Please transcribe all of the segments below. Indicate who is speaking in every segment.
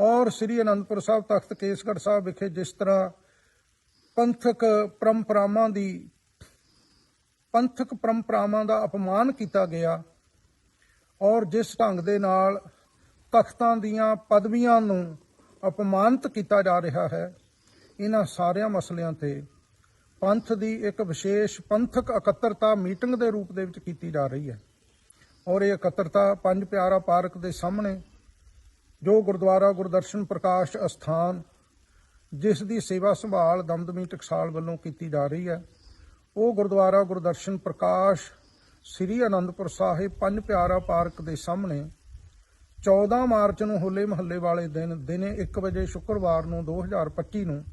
Speaker 1: ਔਰ ਸ੍ਰੀ ਅਨੰਦਪੁਰ ਸਾਹਿਬ ਤਖਤ ਕੇਸਗੜ੍ਹ ਸਾਹਿਬ ਵਿਖੇ ਜਿਸ ਤਰ੍ਹਾਂ ਪੰਥਕ ਪਰੰਪਰਾਵਾਂ ਦੀ, ਪੰਥਕ ਪਰੰਪਰਾਵਾਂ ਦਾ ਅਪਮਾਨ ਕੀਤਾ ਗਿਆ ਔਰ ਜਿਸ ਢੰਗ ਦੇ ਨਾਲ ਤਖਤਾਂ ਦੀਆਂ ਪਦਵੀਆਂ ਨੂੰ ਅਪਮਾਨਿਤ ਕੀਤਾ ਜਾ ਰਿਹਾ ਹੈ, ਇਹਨਾਂ ਸਾਰਿਆਂ ਮਸਲਿਆਂ ਤੇ ਪੰਥ ਦੀ ਇੱਕ ਵਿਸ਼ੇਸ਼ ਪੰਥਕ ਇਕੱਤਰਤਾ ਮੀਟਿੰਗ ਦੇ ਰੂਪ ਦੇ ਵਿੱਚ ਕੀਤੀ ਜਾ ਰਹੀ ਹੈ। ਔਰ ਇਹ ਇਕੱਤਰਤਾ ਪੰਜ ਪਿਆਰਾ ਪਾਰਕ ਦੇ ਸਾਹਮਣੇ ਜੋ ਗੁਰਦੁਆਰਾ ਗੁਰਦਰਸ਼ਨ ਪ੍ਰਕਾਸ਼ ਅਸਥਾਨ, ਜਿਸ ਦੀ ਸੇਵਾ ਸੰਭਾਲ ਦਮਦਮੀ ਟਕਸਾਲ ਵੱਲੋਂ ਕੀਤੀ ਜਾ ਰਹੀ ਹੈ, ਉਹ ਗੁਰਦੁਆਰਾ ਗੁਰਦਰਸ਼ਨ ਪ੍ਰਕਾਸ਼ ਸ੍ਰੀ ਅਨੰਦਪੁਰ ਸਾਹਿਬ ਪੰਜ ਪਿਆਰਾ ਪਾਰਕ ਦੇ ਸਾਹਮਣੇ 14 ਮਾਰਚ ਨੂੰ ਹੋਲੇ ਮਹੱਲੇ ਵਾਲੇ ਦਿਨ, ਦਿਨੇ 1 ਵਜੇ ਸ਼ੁੱਕਰਵਾਰ ਨੂੰ 2025 ਨੂੰ,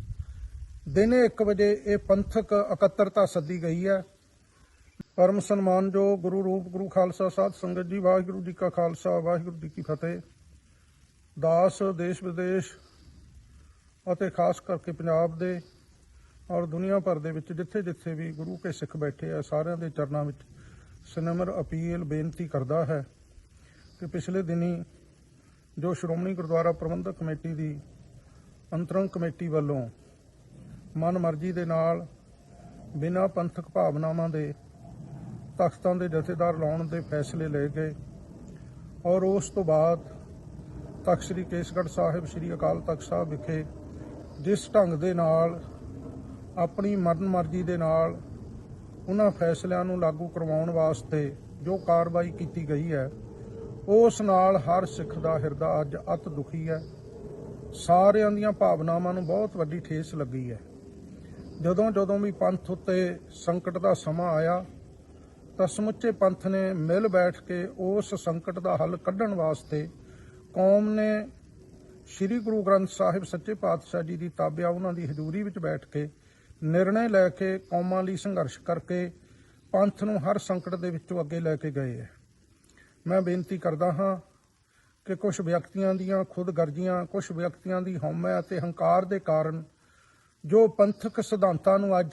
Speaker 1: ਦਿਨੇ 1 ਵਜੇ ਇਹ ਪੰਥਕ ਇਕੱਤਰਤਾ ਸੱਦੀ ਗਈ ਹੈ। ਪਰਮ ਸਨਮਾਨ ਜੋ ਗੁਰੂ ਰੂਪ ਗੁਰੂ ਖਾਲਸਾ ਸਾਧ ਸੰਗਤ ਜੀ, ਵਾਹਿਗੁਰੂ ਜੀ ਕਾ ਖਾਲਸਾ, ਵਾਹਿਗੁਰੂ ਜੀ ਕੀ ਫਤਿਹ। ਦਾਸ ਦੇਸ਼ ਵਿਦੇਸ਼ ਅਤੇ ਖਾਸ ਕਰਕੇ ਪੰਜਾਬ ਦੇ ਔਰ ਦੁਨੀਆ ਭਰ ਦੇ ਵਿੱਚ ਜਿੱਥੇ ਜਿੱਥੇ ਵੀ ਗੁਰੂ ਕੇ ਸਿੱਖ ਬੈਠੇ ਆ, ਸਾਰਿਆਂ ਦੇ ਚਰਨਾਂ ਵਿੱਚ ਸਨਮਰ ਅਪੀਲ ਬੇਨਤੀ ਕਰਦਾ ਹੈ ਕਿ ਪਿਛਲੇ ਦਿਨੀ ਜੋ ਸ਼੍ਰੋਮਣੀ ਗੁਰਦੁਆਰਾ ਪ੍ਰਬੰਧਕ ਕਮੇਟੀ ਦੀ ਅੰਤਰੰਗ ਕਮੇਟੀ ਵੱਲੋਂ ਮਨ ਮਰਜ਼ੀ ਦੇ ਨਾਲ ਬਿਨਾਂ ਪੰਥਕ ਭਾਵਨਾਵਾਂ ਦੇ ਤਖਤਾਂ ਦੇ ਜਥੇਦਾਰ ਲਾਉਣ ਦੇ ਫੈਸਲੇ ਲਏ ਗਏ ਔਰ ਉਸ ਤੋਂ ਬਾਅਦ ਤਖਤ ਸ੍ਰੀ ਕੇਸਗੜ੍ਹ ਸਾਹਿਬ, ਸ੍ਰੀ ਅਕਾਲ ਤਖਤ ਸਾਹਿਬ ਵਿਖੇ ਜਿਸ ਢੰਗ ਦੇ ਨਾਲ, ਆਪਣੀ ਮਰਨ ਮਰਜ਼ੀ ਦੇ ਨਾਲ ਉਹਨਾਂ ਫੈਸਲਿਆਂ ਨੂੰ ਲਾਗੂ ਕਰਵਾਉਣ ਵਾਸਤੇ ਜੋ ਕਾਰਵਾਈ ਕੀਤੀ ਗਈ ਹੈ, ਉਸ ਨਾਲ ਹਰ ਸਿੱਖ ਦਾ ਹਿਰਦਾ ਅੱਜ ਅਤ ਦੁਖੀ ਹੈ। ਸਾਰਿਆਂ ਦੀਆਂ ਭਾਵਨਾਵਾਂ ਨੂੰ ਬਹੁਤ ਵੱਡੀ ਠੇਸ ਲੱਗੀ ਹੈ। ਜਦੋਂ ਜਦੋਂ ਵੀ ਪੰਥ ਉੱਤੇ ਸੰਕਟ ਦਾ ਸਮਾਂ ਆਇਆ, ਤਾਂ ਸਮੁੱਚੇ ਪੰਥ ਨੇ ਮਿਲ ਬੈਠ ਕੇ ਉਸ ਸੰਕਟ ਦਾ ਹੱਲ ਕੱਢਣ ਵਾਸਤੇ ਕੌਮ ਨੇ ਸ੍ਰੀ ਗੁਰੂ ਗ੍ਰੰਥ ਸਾਹਿਬ ਸੱਚੇ ਪਾਤਸ਼ਾਹ ਜੀ ਦੀ ਤਾਬਿਆ ਉਹਨਾਂ ਦੀ ਹਜ਼ੂਰੀ ਵਿੱਚ ਬੈਠ ਕੇ ਨਿਰਣੇ ਲੈ ਕੇ ਕੌਮਾਂ ਲਈ ਸੰਘਰਸ਼ ਕਰਕੇ ਪੰਥ ਨੂੰ ਹਰ ਸੰਕਟ ਦੇ ਵਿੱਚੋਂ ਅੱਗੇ ਲੈ ਕੇ ਗਏ ਹੈ। ਮੈਂ ਬੇਨਤੀ ਕਰਦਾ ਹਾਂ ਕਿ ਕੁਝ ਵਿਅਕਤੀਆਂ ਦੀਆਂ ਖੁਦਗਰਜ਼ੀਆਂ ਕੁਝ ਵਿਅਕਤੀਆਂ ਦੀ ਹਉਮੈ ਅਤੇ ਹੰਕਾਰ ਦੇ ਕਾਰਨ ਜੋ ਪੰਥਕ ਸਿਧਾਂਤਾਂ ਨੂੰ ਅੱਜ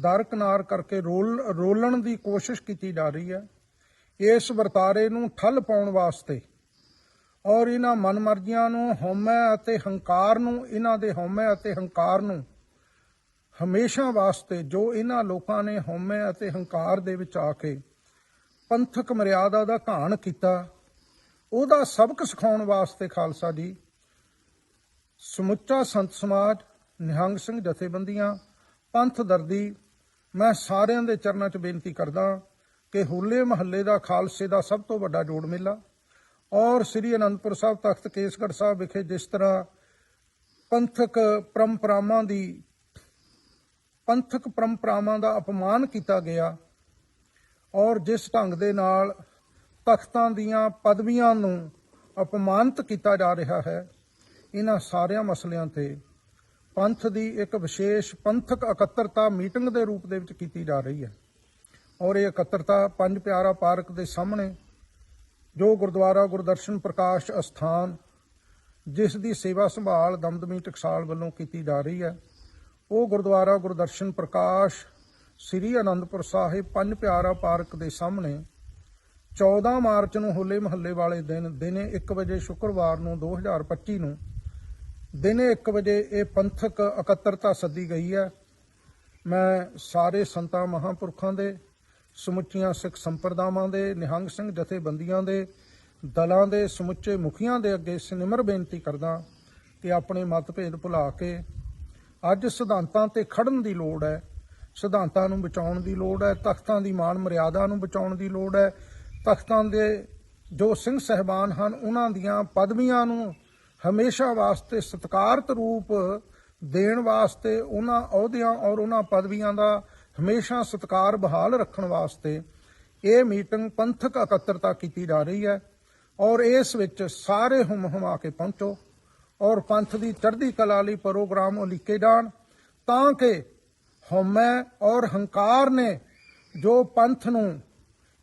Speaker 1: ਦਰਕਨਾਰ ਕਰਕੇ ਰੋਲ, ਰੋਲਣ ਦੀ ਕੋਸ਼ਿਸ਼ ਕੀਤੀ ਜਾ ਰਹੀ ਹੈ, ਇਸ ਵਰਤਾਰੇ ਨੂੰ ਠੱਲ ਪਾਉਣ ਵਾਸਤੇ ਔਰ ਇਹਨਾਂ ਮਨਮਰਜ਼ੀਆਂ ਨੂੰ, ਹਉਮੈ ਅਤੇ ਹੰਕਾਰ ਨੂੰ, ਇਹਨਾਂ ਦੇ ਹਉਮੈ ਅਤੇ ਹੰਕਾਰ ਨੂੰ ਹਮੇਸ਼ਾ ਵਾਸਤੇ ਜੋ ਇਹਨਾਂ ਲੋਕਾਂ ਨੇ ਹਉਮੈ ਅਤੇ ਹੰਕਾਰ ਦੇ ਵਿੱਚ ਆ ਕੇ ਪੰਥਕ ਮਰਿਆਦਾ ਦਾ ਘਾਣ ਕੀਤਾ, ਉਹਦਾ ਸਬਕ ਸਿਖਾਉਣ ਵਾਸਤੇ ਖਾਲਸਾ ਜੀ, ਸਮੁੱਚਾ ਸੰਤ ਸਮਾਜ, ਨਿਹੰਗ ਸਿੰਘ ਜਥੇਬੰਦੀਆਂ, ਪੰਥ ਦਰਦੀ, ਮੈਂ ਸਾਰਿਆਂ ਦੇ ਚਰਨਾਂ 'ਚ ਬੇਨਤੀ ਕਰਦਾ ਕਿ ਹੋਲੇ ਮਹੱਲੇ ਦਾ ਖਾਲਸੇ ਦਾ ਸਭ ਤੋਂ ਵੱਡਾ ਜੋੜ ਮੇਲਾ ਔਰ ਸ੍ਰੀ ਅਨੰਦਪੁਰ ਸਾਹਿਬ ਤਖਤ ਕੇਸਗੜ੍ਹ ਸਾਹਿਬ ਵਿਖੇ ਜਿਸ ਤਰ੍ਹਾਂ ਪੰਥਕ ਪਰੰਪਰਾਵਾਂ ਦੀ, ਪੰਥਕ ਪਰੰਪਰਾਵਾਂ ਦਾ ਅਪਮਾਨ ਕੀਤਾ ਗਿਆ ਔਰ ਜਿਸ ਢੰਗ ਦੇ ਨਾਲ ਤਖਤਾਂ ਦੀਆਂ ਪਦਵੀਆਂ ਨੂੰ ਅਪਮਾਨਿਤ ਕੀਤਾ ਜਾ ਰਿਹਾ ਹੈ, ਇਹਨਾਂ ਸਾਰਿਆਂ ਮਸਲਿਆਂ ਤੇ ਪੰਥ ਦੀ ਇੱਕ ਵਿਸ਼ੇਸ਼ ਪੰਥਕ ਇਕੱਤਰਤਾ ਮੀਟਿੰਗ ਦੇ ਰੂਪ ਦੇ ਵਿੱਚ ਕੀਤੀ ਜਾ ਰਹੀ ਹੈ। ਔਰ ਇਹ ਇਕੱਤਰਤਾ ਪੰਜ ਪਿਆਰਾ ਪਾਰਕ ਦੇ ਸਾਹਮਣੇ ਜੋ ਗੁਰਦੁਆਰਾ ਗੁਰਦਰਸ਼ਨ ਪ੍ਰਕਾਸ਼ ਅਸਥਾਨ, ਜਿਸ ਦੀ ਸੇਵਾ ਸੰਭਾਲ ਦਮਦਮੀ ਟਕਸਾਲ ਵੱਲੋਂ ਕੀਤੀ ਜਾ ਰਹੀ ਹੈ, ਉਹ ਗੁਰਦੁਆਰਾ ਗੁਰਦਰਸ਼ਨ ਪ੍ਰਕਾਸ਼ ਸ੍ਰੀ ਅਨੰਦਪੁਰ ਸਾਹਿਬ ਪੰਜ ਪਿਆਰਾ ਪਾਰਕ ਦੇ ਸਾਹਮਣੇ 14 ਮਾਰਚ ਨੂੰ ਹੋਲੇ ਮਹੱਲੇ ਵਾਲੇ ਦਿਨ, ਦਿਨੇ 1 ਵਜੇ ਸ਼ੁੱਕਰਵਾਰ ਨੂੰ 2025 ਨੂੰ, ਦਿਨੇ 1 ਵਜੇ ਇਹ ਪੰਥਕ ਇਕੱਤਰਤਾ ਸੱਦੀ ਗਈ ਹੈ। ਮੈਂ ਸਾਰੇ ਸੰਤਾਂ ਮਹਾਂਪੁਰਖਾਂ ਦੇ ਸਮੁੱਚੀਆਂ ਸਿੱਖ ਸੰਪਰਦਾਵਾਂ ਦੇ, ਨਿਹੰਗ ਸਿੰਘ ਜਥੇਬੰਦੀਆਂ ਦੇ, ਦਲਾਂ ਦੇ, ਸਮੁੱਚੇ ਮੁਖੀਆਂ ਦੇ ਅੱਗੇ ਸਨਿਮਰ ਬੇਨਤੀ ਕਰਦਾ ਕਿ ਆਪਣੇ ਮਤਭੇਦ ਭੁਲਾ ਕੇ ਅੱਜ ਸਿਧਾਂਤਾਂ ਤੇ ਖੜਨ ਦੀ ਲੋੜ ਹੈ, ਸਿਧਾਂਤਾਂ ਨੂੰ ਬਚਾਉਣ ਦੀ ਲੋੜ ਹੈ, ਤਖਤਾਂ ਦੀ ਮਾਨ ਮਰਿਆਦਾ ਨੂੰ ਬਚਾਉਣ ਦੀ ਲੋੜ ਹੈ, ਤਖਤਾਂ ਦੇ ਜੋ ਸਿੰਘ ਸਹਿਬਾਨ ਹਨ, ਉਹਨਾਂ ਦੀਆਂ ਪਦਵੀਆਂ ਨੂੰ ਹਮੇਸ਼ਾ ਵਾਸਤੇ ਸਤਿਕਾਰਤ ਰੂਪ ਦੇਣ ਵਾਸਤੇ ਉਹਨਾਂ ਅਹੁਦਿਆਂ ਔਰ ਉਹਨਾਂ ਪਦਵੀਆਂ ਦਾ ਹਮੇਸ਼ਾ ਸਤਿਕਾਰ ਬਹਾਲ ਰੱਖਣ ਵਾਸਤੇ ਇਹ ਮੀਟਿੰਗ ਪੰਥਕ ਇਕੱਤਰਤਾ ਕੀਤੀ ਜਾ ਰਹੀ ਹੈ ਔਰ ਇਸ ਵਿੱਚ ਸਾਰੇ ਹੁਮ ਹੁਮਾ ਕੇ ਪਹੁੰਚੋ ਔਰ ਪੰਥ ਦੀ ਚੜ੍ਹਦੀ ਕਲਾ ਲਈ ਪ੍ਰੋਗਰਾਮ ਉਲੀਕੇ ਜਾਣ ਤਾਂ ਕਿ ਹਉਮੈ ਔਰ ਹੰਕਾਰ ਨੇ ਜੋ ਪੰਥ ਨੂੰ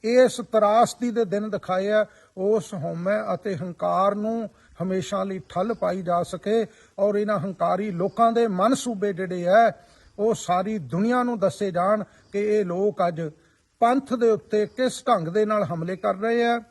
Speaker 1: ਇਸ ਤਰਾਸਦੀ ਦੇ ਦਿਨ ਦਿਖਾਏ ਆ, ਉਸ ਹਉਮੈ ਅਤੇ ਹੰਕਾਰ ਨੂੰ ਹਮੇਸ਼ਾ ਲਈ ਠੱਲ ਪਾਈ ਜਾ ਸਕੇ ਔਰ ਇਹਨਾਂ ਹੰਕਾਰੀ ਲੋਕਾਂ ਦੇ ਮਨਸੂਬੇ ਜਿਹੜੇ ਆ ਉਹ ਸਾਰੀ ਦੁਨੀਆ ਨੂੰ ਦੱਸੇ ਜਾਣ ਕਿ ਇਹ ਲੋਕ ਅੱਜ ਪੰਥ ਦੇ ਉੱਤੇ ਕਿਸ ਢੰਗ ਦੇ ਨਾਲ ਹਮਲੇ ਕਰ ਰਹੇ ਆ।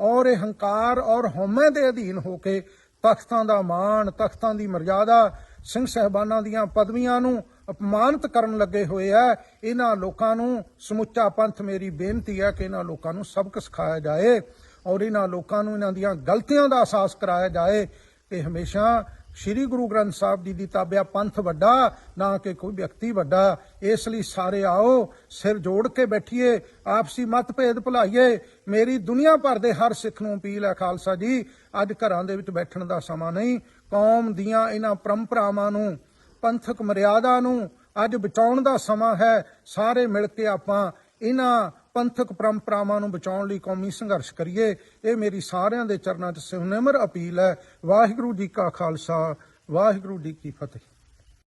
Speaker 1: ਔਰ ਇਹ ਹੰਕਾਰ ਔਰ ਹਉਮੈ ਦੇ ਅਧੀਨ ਹੋ ਕੇ ਤਖਤਾਂ ਦਾ ਮਾਣ, ਤਖਤਾਂ ਦੀ ਮਰਜ਼ਾਦਾ ਸਿੰਘ ਸਹਿਬਾਨਾਂ ਦੀਆਂ ਪਦਵੀਆਂ ਨੂੰ ਅਪਮਾਨਿਤ ਕਰਨ ਲੱਗੇ ਹੋਏ ਆ। ਇਹਨਾਂ ਲੋਕਾਂ ਨੂੰ ਸਮੁੱਚਾ ਪੰਥ ਮੇਰੀ ਬੇਨਤੀ ਹੈ ਕਿ ਇਹਨਾਂ ਲੋਕਾਂ ਨੂੰ ਸਬਕ ਸਿਖਾਇਆ ਜਾਏ। ਔਰ ਇਹਨਾਂ ਲੋਕਾਂ ਨੂੰ ਇਹਨਾਂ ਦੀਆਂ ਗਲਤੀਆਂ ਦਾ ਅਹਿਸਾਸ ਕਰਾਇਆ ਜਾਏ ਕਿ ਹਮੇਸ਼ਾ ਸ੍ਰੀ ਗੁਰੂ ਗ੍ਰੰਥ ਸਾਹਿਬ ਜੀ ਦੀ ਤਾਬਿਆ ਪੰਥ ਵੱਡਾ, ਨਾ ਕਿ ਕੋਈ ਵਿਅਕਤੀ ਵੱਡਾ। ਇਸ ਲਈ ਸਾਰੇ ਆਓ, ਸਿਰ ਜੋੜ ਕੇ ਬੈਠੀਏ, ਆਪਸੀ ਮਤਭੇਦ ਭੁਲਾਈਏ। ਮੇਰੀ ਦੁਨੀਆ ਭਰ ਦੇ ਹਰ ਸਿੱਖ ਨੂੰ ਅਪੀਲ ਹੈ ਖਾਲਸਾ ਜੀ, ਅੱਜ ਘਰਾਂ ਦੇ ਵਿੱਚ ਬੈਠਣ ਦਾ ਸਮਾਂ ਨਹੀਂ। ਕੌਮ ਦੀਆਂ ਇਹਨਾਂ ਪਰੰਪਰਾਵਾਂ ਨੂੰ, ਪੰਥਕ ਮਰਿਆਦਾ ਨੂੰ ਅੱਜ ਬਚਾਉਣ ਦਾ ਸਮਾਂ ਹੈ। ਸਾਰੇ ਮਿਲ ਕੇ ਆਪਾਂ ਇਹਨਾਂ ਪੰਥਕ ਪਰੰਪਰਾਵਾਂ ਨੂੰ ਬਚਾਉਣ ਲਈ ਕੌਮੀ ਸੰਘਰਸ਼ ਕਰੀਏ। ਇਹ ਮੇਰੀ ਸਾਰਿਆਂ ਦੇ ਚਰਨਾਂ 'ਚ ਸਿਮਰ ਅਪੀਲ ਹੈ। ਵਾਹਿਗੁਰੂ ਜੀ ਕਾ ਖਾਲਸਾ, ਵਾਹਿਗੁਰੂ ਜੀ ਕੀ ਫਤਿਹ।